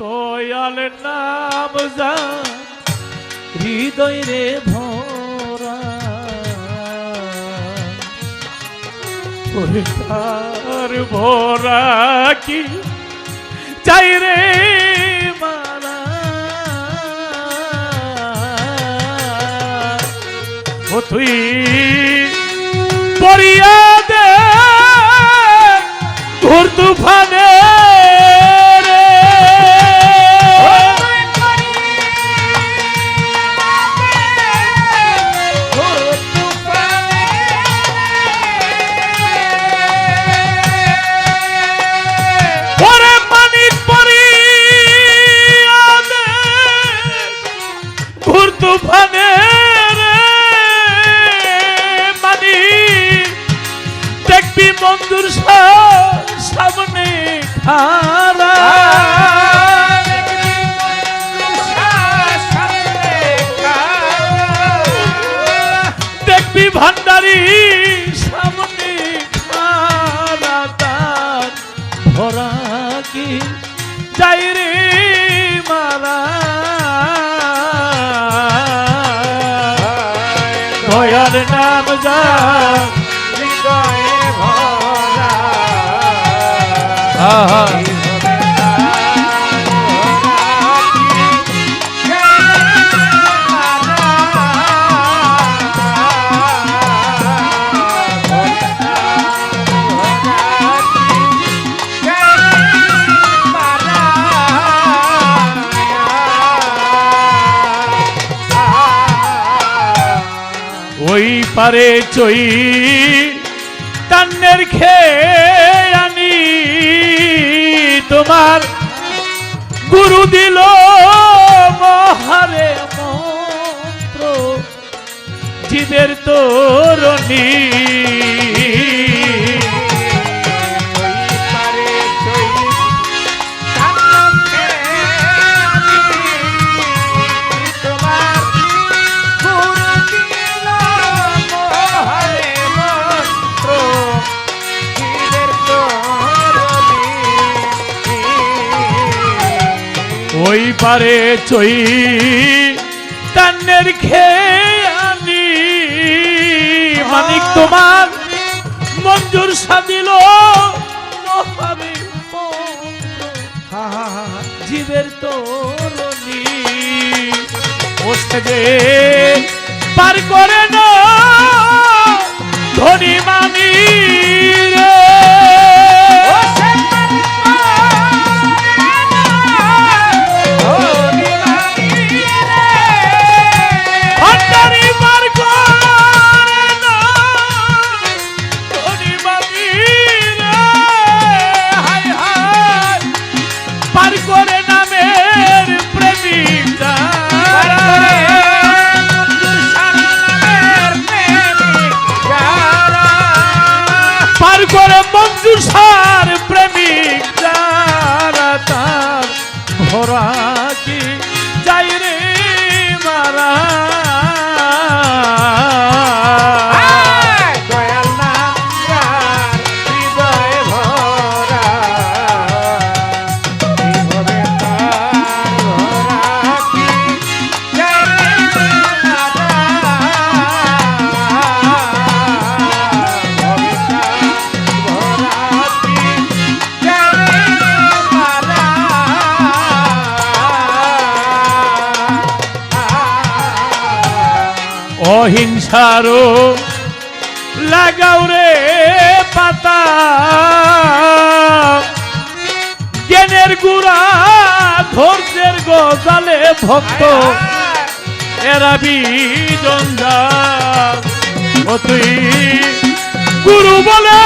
দয়াল নাম যা হৃদয় রে ভরা। ভরা কি চাই রে মারা? তুই পরিয়া দে ঘুর তুফানে ভান্ডারি সামনে ভরা কি যাই রে মারা দয়ার নাম যা আহা। ওই পারে চই কান্নের খেয়ে আনি তোমার। গুরু দিল মহারে মন্ত্র জীবের তোরণী। ওই পারে চই কান্নের খেয়ে আনি। মানিক তোমার মঞ্জুর সাদিল জীবের তরণী। যে পার করে না, ধনী মানি অহিংসারও লাগাও রে পাতা। জ্ঞানের গুড়া ধৈর্যের গজালে ভক্ত। এরা তুই গুরু বলে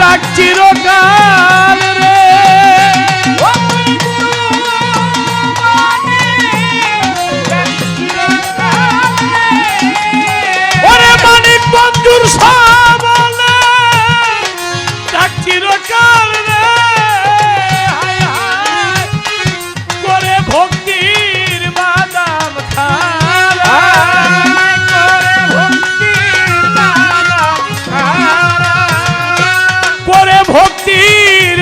ডাক চিরকাল।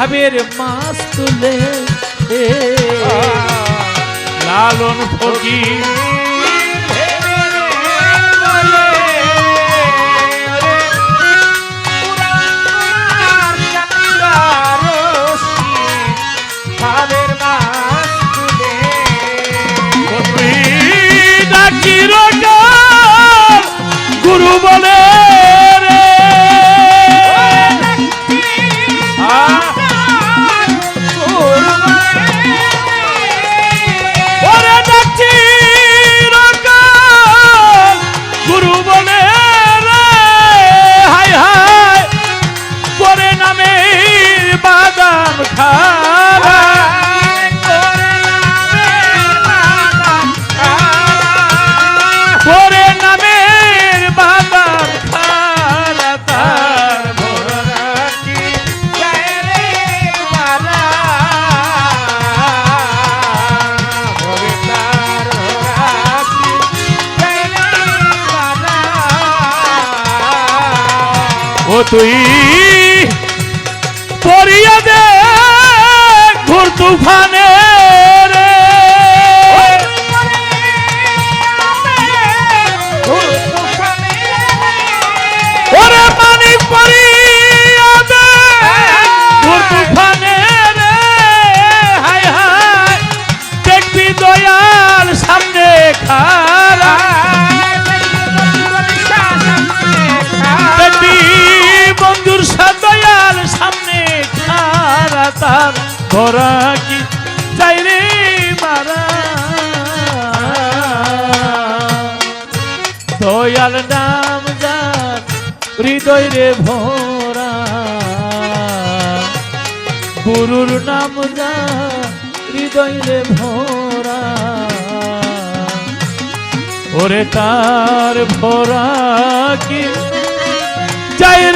ভাবের মাছ তুলে লালন ফকির। তুই। পরিয়া দে ঘুর তুফানে ধরা কি চাই রে মারা। দয়াল নাম যার হৃদয় রে ভরা। গুরুর নাম যার হৃদয় রে ভরা। ওরে তার ভরা কি?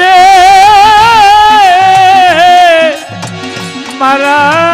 রে মারা